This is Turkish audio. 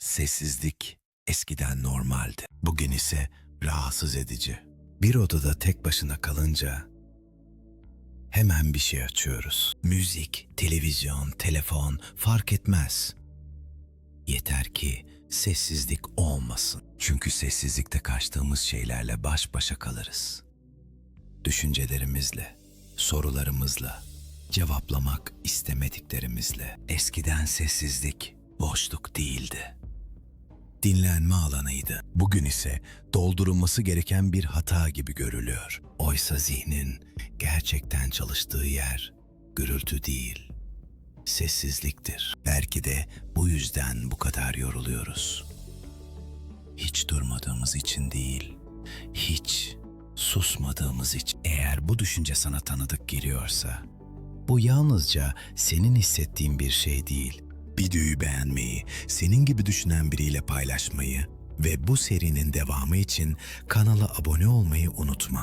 Sessizlik eskiden normaldi. Bugün ise rahatsız edici. Bir odada tek başına kalınca hemen bir şey açıyoruz. Müzik, televizyon, telefon fark etmez. Yeter ki sessizlik olmasın. Çünkü sessizlikte kaçtığımız şeylerle baş başa kalırız. Düşüncelerimizle, sorularımızla, cevaplamak istemediklerimizle. Eskiden sessizlik boşluk değildi. Dinlenme alanıydı. Bugün ise doldurulması gereken bir hata gibi görülüyor. Oysa zihnin gerçekten çalıştığı yer gürültü değil, sessizliktir. Belki de bu yüzden bu kadar yoruluyoruz. Hiç durmadığımız için değil, hiç susmadığımız için. Eğer bu düşünce sana tanıdık geliyorsa, bu yalnızca senin hissettiğin bir şey değil. Videoyu beğenmeyi, senin gibi düşünen biriyle paylaşmayı ve bu serinin devamı için kanala abone olmayı unutma.